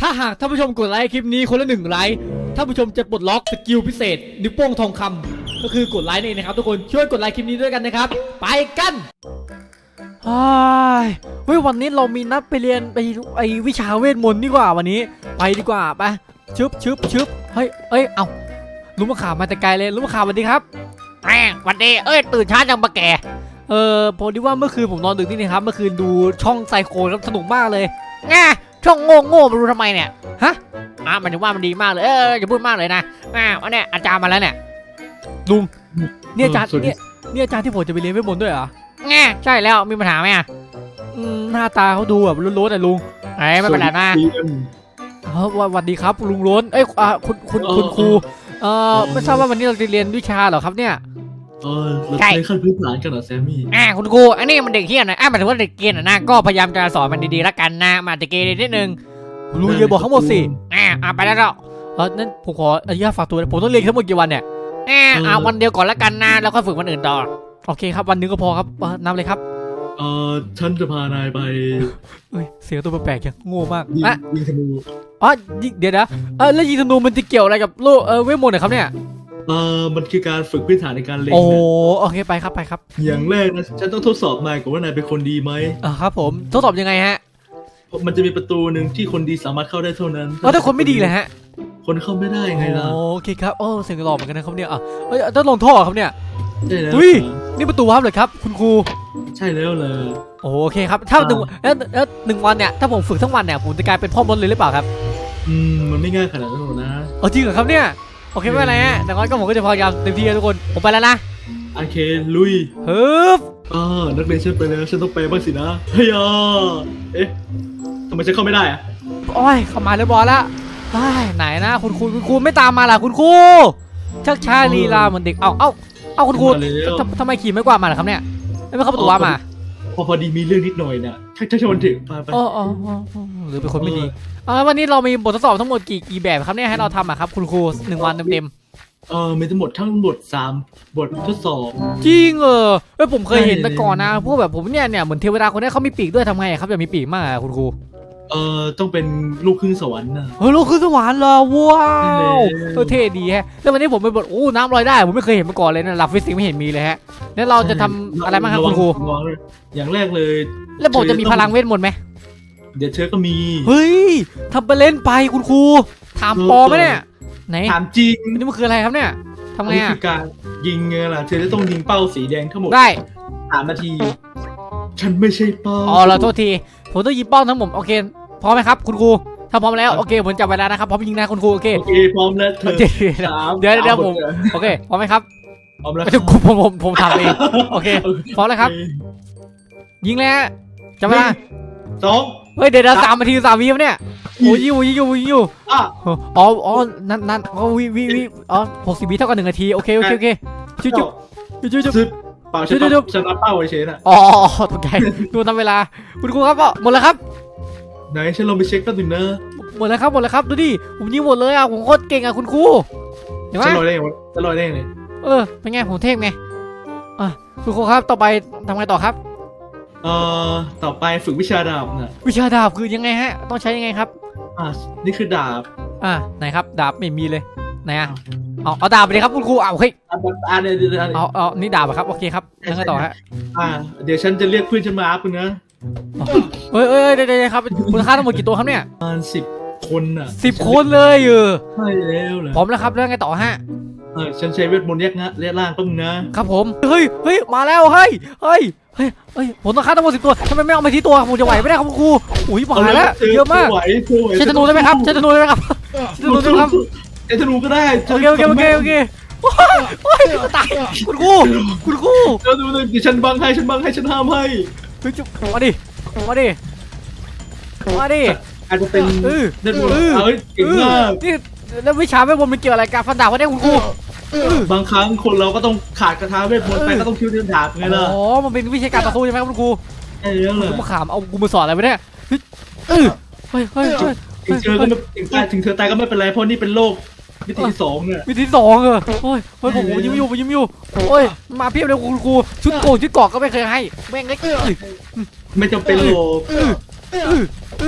ถ้าหากท่านผู้ชมกดไลค์คลิปนี้คนละหนึ่งไลค์ท่านผู้ชมจะปลดล็อกสกิลพิเศษ นิ้วโป้งทองคำก็คือกดไลค์นี่นเองนะครับทุกคนช่วยกดไลค์คลิปนี้ด้วยกันนะครับ ไปกัน เฮ้ยเฮ้ยวันนี้เรามีนัดไปเรียนไปไอวิชาเวทมนต์ดีกว่าวันนี้ ไปดีกว่าไปชึบชึบชึบเฮ้ยเอ้ยเอาลุงมะขามมาแต่ไกลเลยลุงมะขามสวัสดีครับแม่งวันดีเอ้ย ตื่นเช้าจังปะแก เออพอดีว่าเมื่อคืนผมนอนดึกนิดนึงครับเมื่อคืนดูช่องไซโคครับสนุกมากเลย แง่ ช่องโง่โง่มาดูทำไมเนี่ยฮะอะมันถึงว่ามันดีมากเลยเอออย่าพูดมากเลยนะแม่วันเนี้ยอาจารย์มาแล้วเนี่ยลุงเนี่ยอาจารย์เออสวัสดีเนี่ยเนี่ยอาจารย์ที่ผมจะไปเรียนเวทมนต์ด้วยเหรอแง่ใช่แล้วมีปัญหาไหมอะอืมหน้าตาเขาดูแบบล้นๆอะลุงไอ้ยไม่เป็นไรนะสวัสดีกันเออสวัสดีครับลุงล้นเอ้ยอ่าคุณคุณคุณครูเออไม่ทราบว่าวันนี้เราจะเรียนวิชาเหรอครับเนี่ย เออเราใช้ขั้นพื้นฐานกันเหรอแซมมี่อะคุณครูอันนี้มันเด็กเฮี้ยนะอะหมายถึงว่าเด็กเกรียนนะก็พยายามจะสอนมันดีๆแล้วกันนะมาแต่เกเรนิดนึงลุงอย่าบอกทั้งหมดสิอะอะไปแล้วเนาะเออนั่นผมขออนุญาตฝากตัวนะผมต้องเรียนทั้งหมดกี่วันเนี่ยอะอะวันเดียวก่อนแล้วกันนะแล้วก็ฝึกวันอื่นต่อโอเคครับวันหนึงก็พอครับเอ่อนำเลยครับเออฉันจะพานายไปเอ้ยเสียงตัวแปลกๆยังโง่มากยิงอะยิงธนูอ๋อยิงเดี๋ยวนะเออแล้วยิงธนูมันจะเกี่ยวอะไรกับโลกเออเวทมนต์เหรอครับเนี่ย เออมันคือการฝึกพื้นฐานในการเล็งโอ้นะโอเคไปครับไปครับอย่างแรกนะฉันต้องทดสอบนายก่อนว่านายเป็นคนดีไหมอ่าครับผมทดสอบยังไงฮะเพราะมันจะมีประตูหนึ่งที่คนดีสามารถเข้าได้เท่านั้นเออถ้าคนไม่ดีเลยฮะคนเข้าไม่ได้ไงล่ะโอเคครับโอ้เสียงหล่อเหมือนกันนะครับเนี่ยอะเอ้ยต้องลงท่อเหรอครับเนี่ยใช่แล้วอุ้ยนี่ประตูวับเลยครับ คุณครูใช่แล้วเลยโอเคครับถ้าหนึ่งแล้วแล้วหนึ่งวันเนี่ยถ้าผมฝึกทั้งวันเนี่ยผมจะกลายเป็นพ่อมดเลยหรือเปล่าครับอืมมันไม่ง่ายขนาดนั้นหรอกนะเออจริงเหรอครับเนี่ย โอเคไม่เป็นไรฮะแต่งั้นก็ผมก็จะพยายามเต็มที่นะทุกคน ผมไปแล้วนะโอเคลุยฮึบอ่านักเรียนฉันไปแล้วฉันต้องไปบ้างสินะเฮ้ยอะเอ๊ะทำไมฉันเข้าไม่ได้อะโอ้ยเข้ามาเรียบร้อยแล้วเฮ้ยไหนนะคุณครูคุณครูไม่ตามมาล่ะคุณครูชักช้าลีลาเหมือนเด็ก เอ้าเอ้าเอ้าคุณครูมาแล้วทำทำไมขี่ไม่กวาดมาล่ะครับเนี่ย ไม่เข้าประตูวับมา พอพอดีมีเรื่องนิดหน่อยน่ะ ถ้าถ้าชวนถึงไปไปอ๋ออ๋ออ๋ออ๋อหรือเป็นคนไม่ดีเออวันนี้เรามีบททดสอบทั้งหมดกี่กี่แบบครับเนี่ยให้เราทำอะครับคุณครูหนึ่งวันเต็มเออมีทั้งหมดทั้งหมดสามบททดสอบ ๆจริงเออเอ้ยผมเคยเห็นใช่แต่ก่อนนะพวกแบบผมเนี่ยเนี่ยเหมือนเทวดาคนนี้เขามีปีกด้วยทำไงอะครับอยากมีปีกมากอะคุณครู เออต้องเป็นลูกครึ่งสวรรค์น่ะเฮ้ยลูกขึ้นสวรรค์เหรอว้าวใช่เออเท่ดีแฮะแล้ววันนี้ผมไปบทโอ้น้ำลอยได้ผมไม่เคยเห็นมาก่อนเลยนะหลับฟิสิกส์ไม่เห็นมีเลยฮะแล้วเราจะทำอะไรบ้างครับคุณครูะวังด้วยอย่างแรกเลย แล้วผมจะมีพลังเวทมนต์ไหมเดี๋ยวเธอก็มี เฮ้ยทำไปเล่นไปคุณครูถามปอไหมเนี่ยไหนถามจริงอันนี้มันคืออะไรครับเนี่ยทำไงนี่อะคือการยิงไงล่ะ เธอจะต้องยิงเป้าสีแดงทั้งหมดได้สามนาที ฉันไม่ใช่เป้าอ๋อเราโทษที ผมต้องยิงเป้องทั้งหมดโอเคพร้อมไหมครับคุณครูถ้าพร้อมแล้วโอเคผมจับเวลานะครับพร้อมยิงนะคุณครูโอเคโอเคพร้อมแล้วเธอเดี๋ยวสามเดี๋ยวเดี๋ยวสาผมบทโอเคพร้อมไหมครับพร้อมแล้วไม่ต้องผมผมผมผมทำเองโอเคพร้อมแล้วครับ ยิงแล้วจับเวลาสองเฮ้ยเดี๋ยวเราสามนาทีสามวิครับเนี่ยโอ้ยยิงอยู่ยิงอยู่ยิงอยู่อะอ๋ออ๋อนั่นนั่นอ๋อวิวิวิอ๋อหกสิบวิเท่ากับหนึ่งนาทีโอเคโอเคโอเคจุ๊บจุ๊บจุ๊บจุ๊บจุ๊บซึบ เปล่าฉันเดี๋ยวเดี๋ยว ฉันรับเป้าไว้เฉยน่ะอ๋อตกใจดูทำเวลา คุณครูครับอ๋อหมดแล้วครับ ไหนฉันลองไปเช็คแป๊บนึงนะหมดแล้วครับหมดแล้วครับดูดิผมยิงหมดเลยอะผมโคตรเก่งอะคุณครูเห็นไหมฉันลอยได้ไงวะฉันลอยได้ไงเนี่ยเออเป็นไงผมเทพไงอะคุณครูครับต่อไปทำไงต่อครับ เอ่อต่อไปฝึกวิชาดาบน่ะวิชาดาบคือยังไงฮะ ต้องใช้ยังไงครับ อะนี่คือดาบอ่าไหนครับดาบไม่มีเลยไหนอะ เอาเอาดาบไปเลยครับคุณครูเอาเฮ้ยอะอะเดี๋ยวเดี๋ยวเดี๋ยวเอาเอานี่ดาบอะครับโอเคครับแล้วไงต่อฮะอะเดี๋ยวฉันจะเรียกเพื่อนฉันมาอัพคุณนะเฮ้ยเฮ้ยเดี๋ยวเดี๋ยวครับคุณค่าทั้งหมดกี่ตัวครับเนี่ยประมาณสิบคนน่ะสิบคนเลยเออใช่แล้วเหรอพร้อมแล้วครับแล้วไงต่อฮะเออฉันใช้เวทมนต์แยกนะเรียกล่างต้องนะครับผมเฮ้ยเฮ้ยมาแล้วเฮ้ยเฮ้ยเฮ้ยเฮ้ยผมต้องฆ่าทั้งหมดสิบตัวทำไมไม่เอาไปที่ตัวผมจะไหวไม่ได้ครับคุณครูอุ้ยมาแล้วธเยอะมากธไหวเธอไหวใช้ธนูได้ไหมครับใช้ธนูได้ไหมครับใช้ธนูได้ไหมครับ ใช้ธนูก็ได้โอเคโอเคโอเคโอเคโอ้ยโอ้ยจะตายคุณครูคุณครูเธอดูเลยเดี๋ยวฉันบังให้ฉันบังให้ฉันห้ามให้เฮ้ยจุ๊บมาดิมาดิมาดิอาจจะเป็นเออเวทมนต์เออเอ้ยเก่งมากนี่แล้ววิชาเวทมนต์มันเกี่ยวอะไรกับฟันดาบวะเนี่ยคุณครูบางครั้งคนเราก็ต้องขาดกระทาเวทมนต์ไปเออก็ต้องคิ้วเทียมดาบไงล่ะอ๋อมันเป็นวิชาการต่อสู้ใช่ไหมครับคุณครูใช่แล้วเหรอกูมาขามเอากูมาสอนอะไรวะเนี่ยเฮ้ยเออเฮ้ยเฮ้ยเฮ้ยถึงเธอก็ไม่ถึงตายถึงเธอตายก็ไม่เป็นไรเพราะนี่เป็นโลก มิติที่สองเนี่ยวิธีสองเออโอ้ยเฮ้ยผมผมยิ้มอยู่ผมยิ้มอยู่โอ้ยมาเพียบเลยคุณครูชุดโกงชุดเกาะก็ไม่เคยให้แม่งเล็กเอ้ยไม่จำเป็นโลกเออเออเอ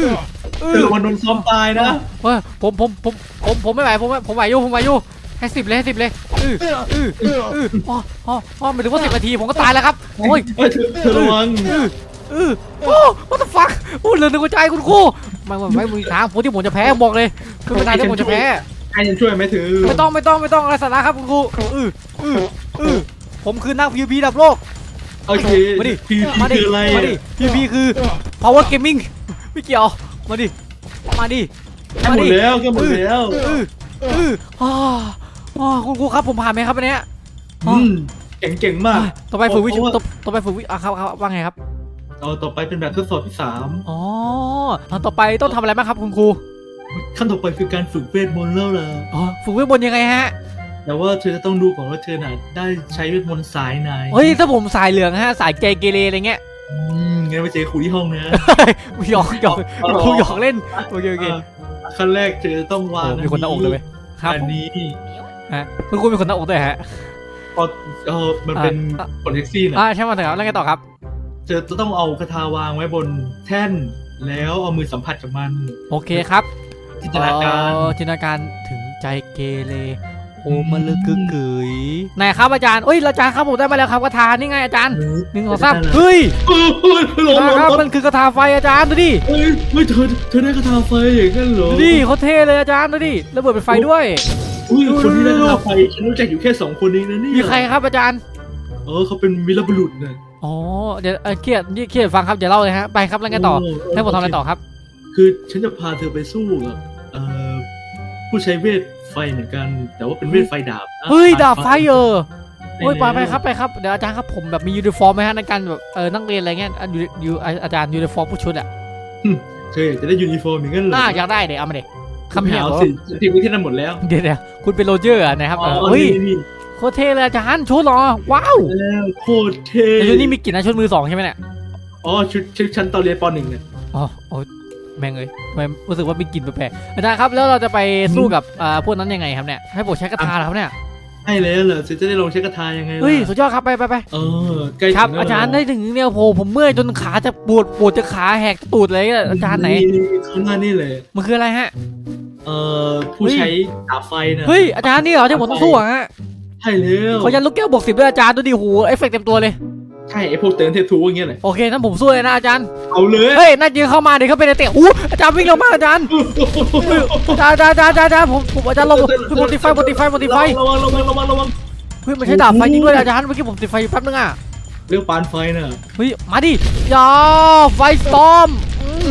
เธออวันโดนซ้อมตายนะเฮ้ยผมผมผมผมผมไม่ไหวผมผมไหวอยู่ผมไหวอยู่ให้สิบเลยให้สิบเลยเออเออเออเอออ๋ออ๋ออ๋อหมายถึงว่าสิบนาทีผมก็ตายแล้วครับโอ้ยเฮ้ยเธอเธอระวังเออเออโอ้ what the fuck พูดเลยนึกว่าใจคุณครูไม่ไม่ไม่มีทางผมที่ผมจะแพ้บอกเลยคือไม่ได้ที่ผมจะแพ้ ให้ฉันช่วยไหมเธอไม่ต้องไม่ต้องไม่ต้องอะไรสาระครับคุณครูเออเออเออผมคือนัก PVP ระดับโลก โอเคมาดิพีมาดิคืออะไรมาดิ PVP คือ Power Gaming ไม่เกี่ยว มาดิ มาดิให้หมดแล้วก็หมดแล้วเออเอออ๋ออ๋อคุณครูครับผมผ่านไหมครับอันเนี้ย อืมเก่งเก่งๆมากต่อไปฝึกวิชเพราะว่าต่อต่อไปฝึกวิอะครับครับว่าไงครับ เอาต่อไปเป็นแบบทดสอบที่สามอ๋ออันต่อไปต้องทำอะไรบ้างครับคุณครู ขั้นต่อไปคือการฝึกเวทมนต์แล้วล่ะอ๋อฝึกเวทมนต์ยังไงฮะ แต่ว่าเธอจะต้องดูก่อนว่าเธอน่ะได้ใช้เวทมนต์สายไหนเฮ้ยถ้าผมสายเหลืองฮะสายเกเรอะไรเงี้ยอืมงั้นไปเจอครูที่ห้องนะหยอกหยอกอ๋อครูหยอกเล่นโอเคโอเคอะขั้นแรกเธอต้องวางโอ้มีคนหน้าอกเลยเว้ยครับอันนี้ฮะคุณครูมีคนหน้าอกด้วยฮะพอเออมันเป็นอะกดแท็กซี่นะอ่าใช่ไหมครับแล้วไงต่อครับเธอจะต้องเอาคาถาวางไว้บนแท่นแล้วเอามือสัมผัสกับมัน โอเคครับ จินตนาการเอ่อจินตนาการถึงใจเกเรโอ้มันลึกกึกกึ๋ยไหนครับอาจารย์เอ้ยอาจารย์ครับผมได้มาแล้วครับกระทานี่ไงอาจารย์หนึ่งสองสามเฮ้ยเฮ้ยเฮ้ยร้อนร้อนครับร้อนมันคือกระทาไฟอาจารย์ดูดิเฮ้ยเฮ้ยเธอเธอได้คาถาไฟอย่างนั้นเหรอดูดิเขาเท่เลยอาจารย์ดูดิระเบิดเป็นไฟด้วยอุ้ยคนที่ได้คาถาไฟฉันรู้จักอยู่แค่สองคนนี้นะเนี่ยมีใครครับอาจารย์ เออเขาเป็นวีรบุรุษนะอ๋อเดี๋ยวเอ่อเครียดเครียดฟังครับเดี๋ยวเล่าเลยฮะไปครับแล้วไงต่อโให้ผมทำอะไรต่อครับ คือฉันจะพาเธอไปสู้กับเอ่อ ผู้ใช้เวทไฟเหมือนกัน แต่ว่าเป็นเวทไฟดาบนะเฮ้ยดาบไฟเออได้โอ้ยไปไปแล้วครับไปครับเดี๋ยวอาจารย์ครับผมแบบมียูนิฟอร์มไหมฮะในการแบบเออนักเรียนอะไรเงี้ยอะยูยูอาจารย์ยูนิฟอร์มผู้ชุดอะเธออยากจะได้ยูนิฟอร์มอย่างนั้นเหรอน่าอยากได้เดี๋ยวเอามาเด็กคำเหี่ยวเอาสิทีมไว้ที่นั่นหมดแล้วเดี๋ยวเดี๋ยวคุณเป็นโรเจอร์อะนะครับอ๋อเฮ้ยนี่นี่โคตรเท่เลยอาจารย์ชุดเหรอว้าวแล้วโคตรเท่แต่ชุดนี้มีกลิ่นนะชุดมือสองใช่ไหมเนี่ยอ๋อชุดชุดชั้นตอนเรียนปหนึ่งเนี่ยอ๋อโอ้ย แม่งเอ้ยทำไมรู้สึกว่ามีกลิ่นแปลกๆอาจารย์ครับแล้วเราจะไปสู้กับอ่าพวกนั้นยังไงครับเนี่ยให้ผมใช้กระทาเหรอครับเนี่ยใช่แล้วเหรอฉันจะได้ลองใช้กระทายังไงล่ะเฮ้ยสุดยอดครับไปไปไปเออใกล้ครับถึงแล้วอาจารย์ได้ถึงเนี่ยโหผมเมื่อยจนขาจะปวดปวดจะขาแหกตูดเลยอะอาจารย์ไหนข้างหน้านี่เลย มันคืออะไรฮะ เอ่อผู้เฮ้ยใช้ดาบไฟนะเฮ้ยอาจารย์นี่เหรอที่ผมต้องสู้อะฮะใช่แล้วเขายันลูกแก้วบวกสิบด้วยอาจารย์ดูดิโหเอฟเฟกต์เต็มตัวเลย ใช่ไอพวกเตือนเททูอย่างเงี้ยแหละโอเคนั้นผมสู้เลยนะอาจารย์เอาเลยเฮ้ยน่าจริงเข้ามาเดี๋ยวเขาเป็นไอเตะอู้อาจารย์วิ่งเร็วมากอาจารย์เฮ้ยอาจารย์อาจารย์อาจารย์อาจารย์ผมผมอาจารย์ลงคือโมดิฟายโมดิฟายโมดิฟายระวังระวังระวังระวังเฮ้ยมันใช้ดาบไฟจริงด้วยอาจารย์เมื่อกี้ผมติดไฟอยู่แป๊บนึงอะเรื่องปานไฟน่ะเฮ้ยมาดิยาไฟสตอม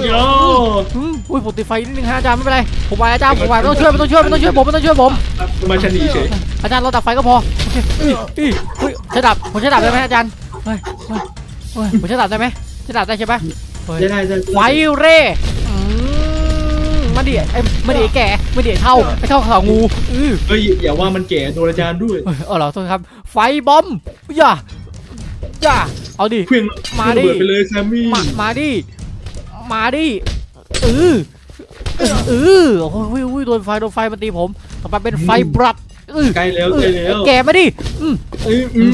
โยอืมอุ้ยผมติดไฟนิดนึงฮะอาจารย์ไม่เป็นไรผมไหวอาจารย์ผมไหวไม่ต้องช่วยไม่ต้องช่วยไม่ต้องช่วยผมไม่ต้องช่วยผมทำไมฉันหนีเฉยอาจารย์เราดับไฟก็พอโอเคเฮ้ยเฮ้ยเฮ้ยใช้ดาบผมใช้ดาบได้ไหมอาจารย์ เฮ้ยเฮ้ยเฮ้ยผมใช้ดาบได้ไหมใช้ดาบได้ใช่ปะเฮ้ยได้ได้ได้ไฟเร่อืมมาดิไอ้มาดิไอ้แก่มาดิไอ้เท่าไอ้เท่าข่าวงูอือเฮ้ยอย่าว่ามันแก่โดนอาจารย์ด้วยเอ้ยเออเหรอโทษครับ ไฟบอมอย่าอย่าเอาดิเพียงมาดิเปิดไปเลยแซมมี่มามาดิ มาดิเออเออโอ้โหโอ้ยโดนไฟ โดนไฟมันตีผม ต่อไปเป็นไฟบลัดเออใกล้แล้วใกล้แล้วแกมาดิอืมเอ้ยอืม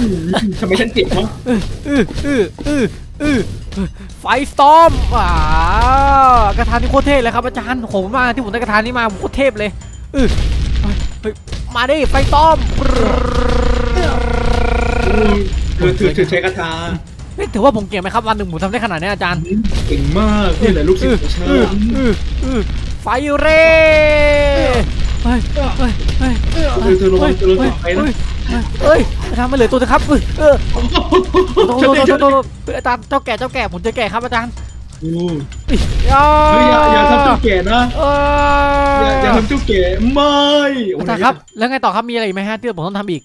ทำไมฉันเจ็บวะเออเออเออเออเออไฟสตอมอ่ากระทานนี่โคตรเท่เลยครับอาจารย์ผมมากที่ผมได้กระทานนี้มาผมโคตรเทพเลยเออเฮ้ยเฮ้ยมาดิไฟสตอมเธอเธอเธอใช้กระทาเฮ้ยถือว่าผมเก่งไหมครับวันหนึ่งผมทำได้ขนาดนี้อาจารย์เก่งมากนี่แหละลูกศิษย์ของฉันเออเออเออไฟเร่ เฮ้ยเฮ้ยเฮ้ยเธอเธอระวังเธอระวังไปนะเฮ้ยทำไม่เหลือตัวนะครับเออเออโทษฉันโทเองษโทษโทษอาจารย์เจ้าแก่เจ้าแก่ผมเจอแก่ครับอาจารย์อ้อย่าเฮ้ยอย่าอย่าทำเจ้าแก่นะอย่าอย่าทำเจ้าแก่ไม่อาจารย์ครับ แล้วไงต่อครับมีอะไรอีกไหมฮะที่ผมต้องทำอีก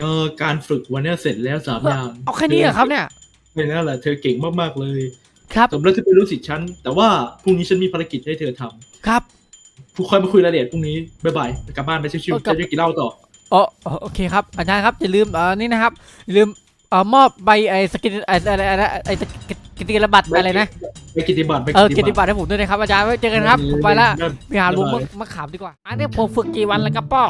เออการฝึกวันนี้เสร็จแล้วสามอย่างเอาแค่นี้เหรอครับเนี่ยเป็นนั่แหละเธอเก่งมากๆเลย ครับสมแล้วที่เป็นลูกศิษย์ฉันแต่ว่าพรุ่งนี้ฉันมีภารกิจให้เธอทครับำผู้ค่อยมาคุยรายละเอียดพรุ่งนี้บ๊ายบายกลับบ้านไปชิวเออๆกลับจะได้กินเหล้าต่ออ๋ออ๋อโอเคครับอาจารย์ครับอย่าลืมเอ่อนี่นะครับอย่าลืมเอ่อมอบใบไอ้สกินไอ้อะไรอะไรไอ้กิตติบัตรอะไรนะไปกิตติบัตรไปเออกิตติบัตรให้ผมด้วยนะครับอาจารย์ไว้เจอกันครับผมไปละไปหาลุงมะมะขามดีกว่าอันนี้ผมฝึกกี่วันแล้วครับป้อ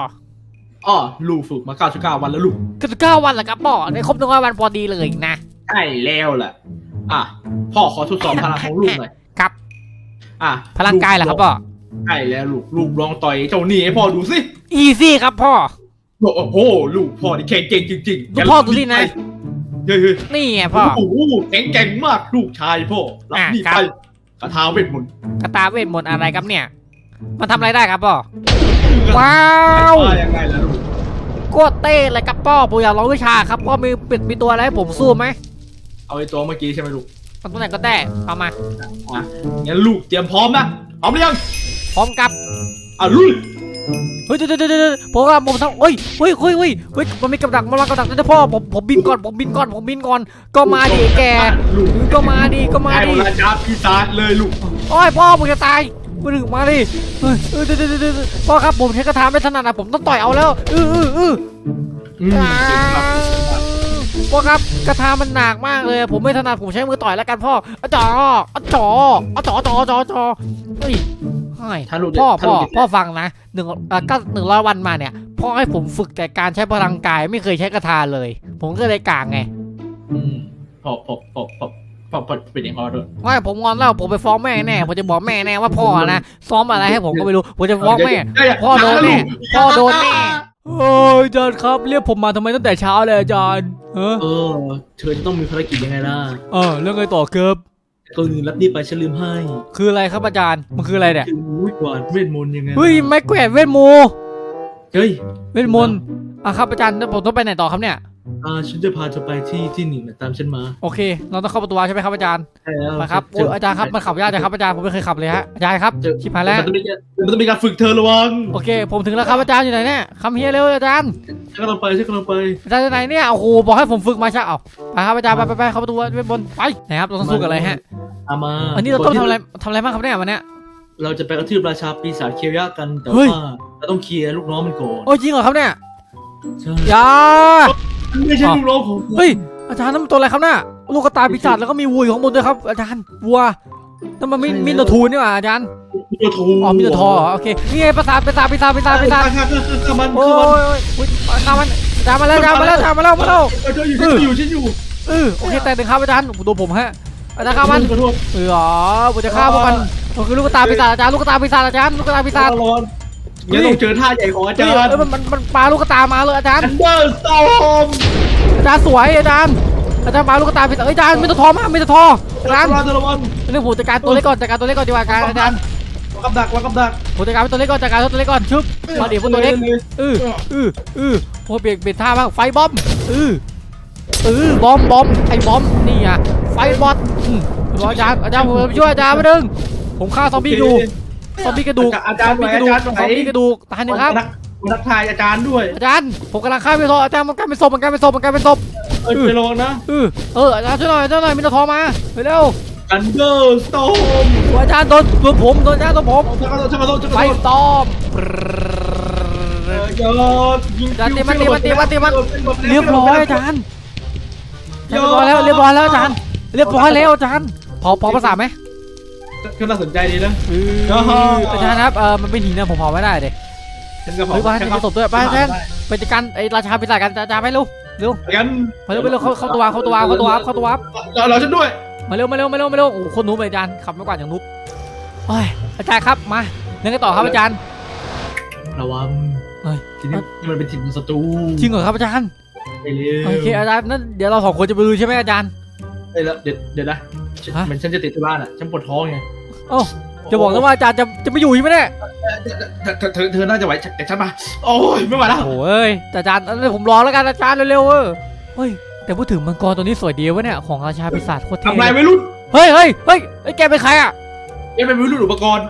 อ๋อลูกฝึกมา99วันแล้วลูกก็เก้าวันแล้วครับป้อในครบหนึ่งร้อยวันพอดีเลยนะใช่แล้วแหละอะพ่อขอทดสอบพลังของลูกหน่อยครับ อะพลังกายเหรอครับพ่อ ใช่แล้วลูกลูกลองต่อยเจ้านี่ให้พ่อดูสิอีซี่ครับพ่อ โอ้โหลูกพ่อนี่แข็งเก่งจริงๆดูพ่อดูสินะ เฮ้ยเฮ้ยนี่ไงพ่อ โอ้โหแข็งแกร่งมากลูกชายพ่อรับอะนี่ครัไปบ กระทาเวทมนต์กระตาเวทมนต์อะไรครับเนี่ย มันทำอะไรได้ครับพ่อ ว้าว ว่ายังไงล่ะลูกโคตรเต้เลยครับพ่อผมอยากลองวิชาครับพ่อมีเป็ดมีตัวอะไรให้ผมสู้ไหมเอาไอ้ตัวเมื่อกี้ใช่ไหมลูกมันตัวไหนก็ได้เอามาอะงั้นลูกเตรียมพร้อมนะพร้อมหรือยัง พร้อมกับอะลุยเฮ้ยเดี๋ยวเดี๋ยวเดี๋ยวผมว่าผมทำเฮ้ยเฮ้ยเฮ้ยเฮ้ยเฮ้ยมันมีกับดักมันวางกับดักนะพ่อผมผมบินก่อนผมบินก่อนผมบินก่อน ก็มาดิไอ้แกลูกก็มาดิก็มาไอ้ดิราชาปีศาจเลยลูกโอ้ยพ่อผมจะตายมาดึงมาดิเฮ้ยเออเดี๋ยวเดี๋ยวเดี๋ยวเดี๋ยวพ่อครับผมใช้กระทาไม่ถนัดนะผมต้องต่อยเอาแล้วเออเออเอออืมเก่งมากพ่อครับกระทามันหนักมากเลย ผมไม่ถนัดผมใช้มือต่อยแล้วกันพ่ออะจ่ออะจ่ออะจ่อจ่อจ่อจ่อเฮ้ย ให้ถ้าลูกพ่อถ้าพ่อลูกพ่อฟังนะหนึ่งเอ่อก็หนึ่งร้อยวันมาเนี่ยพ่อให้ผมฝึกแต่การใช้พลังกายไม่เคยใช้กระทาเลย ผมก็เลยกางไงอืมพ่อพ่อพ่อพ่อพ่อพ่อเป็นอย่างพ่อด้วยว่าผมงอนแล้วผมไปฟ้องแม่แน่ผมจะบอกแม่แน่ว่าพ่อนะซ้อมอะไรให้ผมก็ไม่รู้ผมจะฟ้องแม่เดี๋ยวเดี๋ยวพ่อโดนแน่เดี๋ยวพ่อโดนแน่โอ้ยอาจารย์ครับเรียกผมมาทำไมตั้งแต่เช้าเลยอาจารย์เออเออ เธอจะต้องมีภารกิจยังไงล่ะ เออเรื่องไงต่อครับ ก็ลืมรับนี่ไปฉันลืมให้คืออะไรครับอาจารย์ มันคืออะไรเนี่ยคือวิกวาดเวทมนต์ยังไงเฮ้ยไม้แกวดเวทมนต์เฮ้ยเวทมนต์อะครับอาจารย์แล้วผมต้องไปไหนต่อครับเนี่ย อ่าฉันจะพาเธอไปที่ที่หนึ่งนะตามฉันมาโอเค เราต้องเข้าประตูวัดใช่ไหมครับอาจารย์ใช่แล้วไปครับโอ้ยอาจารย์ครับมันขับยากจังครับอาจารย์ผมไม่เคยขับเลยฮะอาจารย์ครับเจอชิบหายแล้วมันต้องมีการมันต้องมีการฝึกเธอระวังโอเค ผมถึงแล้วครับอาจารย์อยู่ไหนเนี่ยคำเฮียเร็วอาจารย์ฉันกำลังไปฉันกำลังไปอาจารย์อยู่ไหนเนี่ยโอ้โหบอกให้ผมฝึกมาใช่เอาไปครับอาจารย์ไปไปไปเข้าประตูเวทมนต์ไปไหนครับเราต้องสู้กับอะไรฮะอามาอันนี้เราต้องทำอะไรทำอะไรบ้างครับเนี่ยวันเนี้ยเราจะไปกระทืบราชาปีศาจเคียวยะกันแต่เฮ้ยว่าเราต้องเคลียร์ลูกน้องมันก่อนโอ้ยจริงเหรอครับเนี่ยใช่อยา ไม่ใช่ลูกน้องของเฮ้ยอาจารย์นั่นมันตัวอะไรครับน่ะลูกกระตายปีศาจแล้วก็มีวัวอยู่ข้างบนด้วยครับ อาจารย์วัวนั่นมันมิมิโนทูนนี่หว่าอาจารย์มีตัวทูอ๋อมิโนทอเหรอโอเคนี่ไงปีศาจปีศาจปีศาจปีศาจปีศาจฆ่าฆ่าฆ่าฆ่ามันโอ้ฆ่ายมันโอ้ยโอ้ยข้ามันอาจารย์มาแล้วอาจารย์มาแล้วอาจารย์มาแล้วมาแล้วเออเธออยู่ฉันอยู่ฉันอยู่เออโอเคแต่หนึ่งครับอาจารย์โดนผมฮะอาจารย์ฆ่ามันขอโทษเอออ๋อผมจะฆ่าพวกมันมันคือลูกกระตายปีศาจอาจารย์ลูกกระตายปีศาจอาจารย์ลูกกระตายปีศาจ ร้อนงั้นต้องเจอท่าใหญ่ของอาเฮ้จายรย์เออมันมันมันปาลูกกระตามาเลยอาจารย์อันเดอร์สตอมอาจารย์สวยอาจารย์อาจารย์ปาลูกกระตาปีศาจเอ้ยอาจารย์มิโนทอมากมิโนทออาจารย์ระวังระวังเรื่องผมจัดการตัวเล็กก่อนจัดการตัวเล็กก่อนดีกว่าอาจารย์อาจารย์วางกับดักวางกับดักผมจัดการตัวเล็กก่อนจัดการตัวเล็กก่อนชึบมาเดี๋ยวพวกตัวเล็กเออเออเออพอเบรกเบรกท่าบ้างไฟบอมเออเออบอมบอมไอ้บอมนี่อะไฟบอสอืมรออาจารย์อาจารย์ผมไปช่วยอาจารย์มาดึงผมฆ่าซอมบี้อยู่ ซอมบี้กระดูกอาจารย์ซอมไหวบี้กระอาดูกจารย์ไหวซอมบี้กระดูกตายหนึ่งครับนักนักทายอาจารย์ด้วย อาจารย์ผมกำลังฆ่าไม่ทออาจารย์มันกลายเป็นศพมันกลายเป็นศพมันกลายเป็นศพเออไปลองนะเออเอออาจารย์ช่วยหน่อยช่วยหน่อยมินทอมาเร็วอันเดอร์สตอมๆอาจารย์โดนโดนผมโดนอาจารย์โดนผมฉันก็ต้องฉันก็ต้องฉันก็ไฟต้องตอม เออยอดยิงอาจารย์ตีมันตีมันตีมันตีมัน เรียบร้อยอาจารย์เรียบร้อยแล้วเรียบร้อยแล้วอาจารย์เรียบร้อยแล้วอาจารย์พอพอภาษาไหม ก็น่าสนใจดีนะเอออาจารย์ครับเออมันเป็นหินนะผมเผาไม่ได้เด็ฉันก็พอเฮ้ยบ้านจะมีศพด้วยบ้านแทนไปจัดการไอ้ราชาปีศาจกันอาจารย์ไปเร็วเร็วงั้นไปเร็วไปเร็วเข้าเข้าตัวเข้าตัวเข้าตัวเข้าตัวเราเราฉันด้วยมาเร็วมาเร็วมาเร็วมาเร็วโอ้โหคนหนูไปอาจารย์ขับไม่กวาดอย่างนุ๊บโอ้ยอาจารย์ครับมาเรื่องกันต่อครับอาจารย์ ระวังเฮ้ย ทีนี้นี่มันเป็นถิ่นของศัตรูจริงเหรอครับอาจารย์ไปเร็วโอเคอาจารย์นั่นเดี๋ยวเราสองคนจะไปดูใช่ไหมอาจารย์ เอ้ยแล้วเดี๋ยวเดี๋ยวนะ ฉันฮะ เหมือนฉันจะติดที่บ้านอะ ฉันปวดท้องไงโอ้จะบอกนะว่าอาจารย์จะจะไม่อยู่ใช่ไหมเนี่ยเธอเธอเธอน่าจะไหวแต่ฉันมาโอ้ยไม่ไหวแล้ว โอ้ยแต่อาจารย์อันนี้ผมรอแล้วกันอาจารย์เร็วๆเออเฮ้ยแต่พูดถึงมังกรตัวนี้สวยดีวะเนี่ยของราชาปีศาจโคตรเท่ทำไรเลยไม่รู้เฮ้ยเฮ้ยเฮ้ยเฮ้ยแกเป็นใครอะเอ้เป็นไม่รู้อุปกรณ์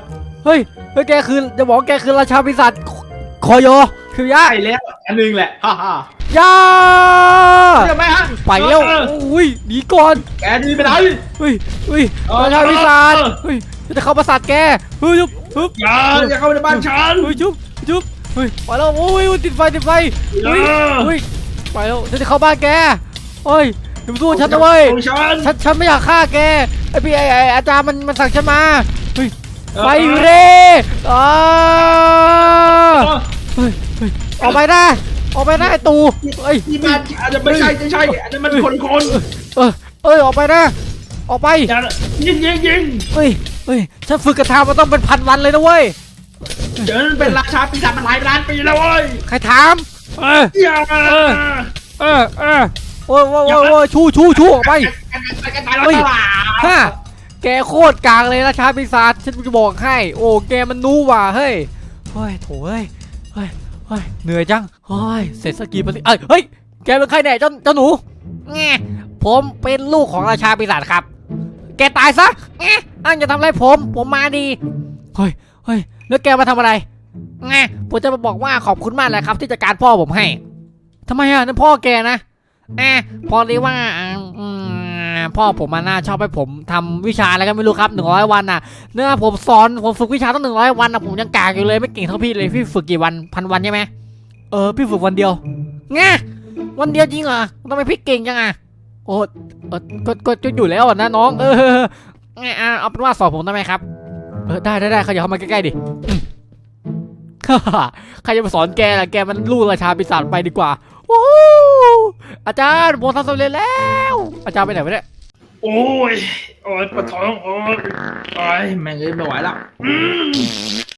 เฮ้ยเฮ้ยแกคือจะบอกว่าแกคือราชาปีศาจคอยอคือยะใช่แล้วอันหนึงแหละฮ่าฮ่า ยาใช่ไหมฮะไปแล้วเอออุ้ยหนีก่อนแกดีไปไหน เฮ้ยเฮ้ยเออราชาปีศาจเฮ้ยจะเข้าประสาทแกเฮ้ยชุบชุบอย่าอย่าเข้าไปในบ้านฉัน เฮ้ยชุบชุบเฮ้ยไปแล้วโอ้ยติดไฟติดไฟอย่าเฮ้ยเฮ้ยไปแล้วฉันจะเข้าบ้านแกเฮ้ยอย่ามาสู้ฉันนะเว้ย ของฉัน ฉันฉันไม่อยากฆ่าแกไอพี่ไอไอ้อาจารย์มันมันสั่งฉันมาเฮ้ยไฟเรอ่าเฮ้ยเฮ้ยออกไปได้ ออกไปได้ตูเฮ้ยที่บ้านอาจจะไม่ใช่ไม่ใช่อาจจะมันคนคนเออเอ้ยออกไปนะออกไปอย่ายิงยิงยิงเฮ้ยเฮ้ยฉันฝึกกระทามาต้องเป็นพันวันเลยนะเว้ยเดินเป็นราชาปีศาจมาหลายล้านปีแล้วเว้ยใครถามเอออย่าเออเออเออโอ้ยโอ้ยโอ้ยโอ้ยชูชูชูออกไปกันตายแล้วเฮ้ยล่ะฮ่าแกโคตรกลางเลยราชาปีศาจฉันจะบอกให้ โอ้แกมันนู้ว่ะเฮ้ยเฮ้ยโถเฮ้ยเฮ้ยเฮ้ยเหนื่อยจัง เฮ้ยเสร็จสกีปฏิเอ้ยเฮ้ยแกเป็นใครเนี่ยเจ้าเจ้าหนูแง่ผมเป็นลูกของราชาปีศาจครับ แกตายซะแง่อ้าวอย่าทำอะไรผม ผมมาดีเฮ้ยเฮ้ยแล้วแกมาทำอะไรแง่ผมจะมาบอกว่าขอบคุณมากเลยครับ ที่จัดการพ่อผมให้ทำไมอะนั่นพ่อแกนะแง่พอดีว่าอืมพ่อผมมาน่าชอบให้ผมทำวิชาอะไรก็ไม่รู้ครับหนึ่งร้อยวันน่ะ เนื่อผมสอนผมฝึกวิชาตั้งหนึ่งร้อยวันนะผมยังกากอยู่เลยไม่เก่งเท่าพี่เลยพี่ฝึกกี่วันพันวันใช่ไหม เออพี่ฝึกวันเดียวแง่วันเดียวจริงเหรอทำไมพี่เก่งจังอะโอ้เออก็ก็ก็อยู่แล้วอะนะน้อง เออแง่อะเอาเป็นว่าสอนผมได้ไหมครับ เออได้ได้ได้เขาอย่าเข้ามาใกล้ๆดิอืมฮ่าฮ่าใครจะมาสอนแกล่ะแกมันลูกราชาปีศาจไปดีกว่าโอ้โหอาจารย์ผมทำสำเร็จแล้ว อาจารย์ไปไหนวะเนี่ยโอ้ยโอ้ยปวดท้องโอ้ยโอ้ยแม่งเลยไม่ไหวแล้วอืม